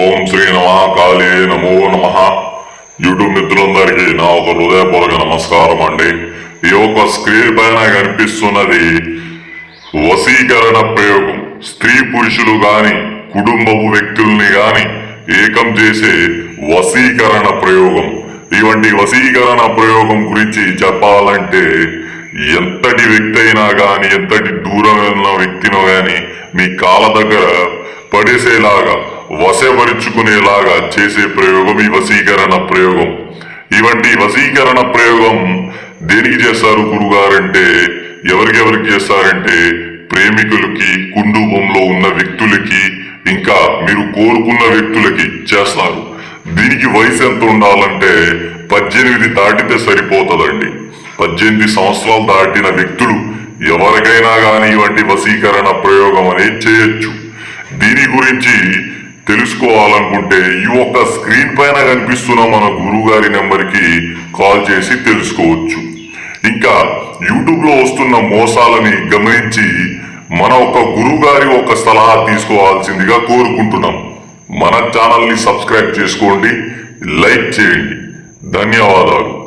ఓం శ్రీ నమ కాళే నమో నమ. యూట్యూబ్ మిత్రులందరికీ నా ఒక హృదయపూర్వక నమస్కారం అండి. ఈ యొక్క స్క్రీన్ పైన కనిపిస్తున్నది వశీకరణ ప్రయోగం. స్త్రీ పురుషులు గాని కుటుంబపు వ్యక్తుల్ని గాని ఏకం చేసే వశీకరణ ప్రయోగం. ఇవంటి వశీకరణ ప్రయోగం గురించి చెప్పాలంటే ఎంతటి వ్యక్తి అయినా గాని ఎంతటి దూరం వెళ్ళిన వ్యక్తినో గాని మీ కాళ్ళ దగ్గర పడేసేలాగా వశపరుచుకునేలాగా చేసే ప్రయోగం ఈ వశీకరణ ప్రయోగం. ఇవంటి వశీకరణ ప్రయోగం దేనికి చేస్తారు గురుగారంటే ఎవరికెవరికి చేస్తారంటే ప్రేమికులకి కుటుంబంలో ఉన్న వ్యక్తులకి ఇంకా మీరు కోరుకున్న వ్యక్తులకి చేస్తారు. దీనికి వయసు ఎంత ఉండాలంటే పద్దెనిమిది దాటితే సరిపోతుందండి. పద్దెనిమిది సంవత్సరాలు దాటిన వ్యక్తులు ఎవరికైనా కానీ ఇవంటి వశీకరణ ప్రయోగం అనేది చేయొచ్చు. దీని గురించి తెలుసుకోవాలనుకుంటే ఈ ఒక్క స్క్రీన్ పైన కనిపిస్తున్న మన గురువు గారి నెంబర్కి కాల్ చేసి తెలుసుకోవచ్చు. ఇంకా యూట్యూబ్లో వస్తున్న మోసాలని గమనించి మన ఒక గురువు గారి ఒక సలహా తీసుకోవాల్సిందిగా కోరుకుంటున్నాం. మన ఛానల్ని సబ్స్క్రైబ్ చేసుకోండి లైక్ చేయండి. ధన్యవాదాలు.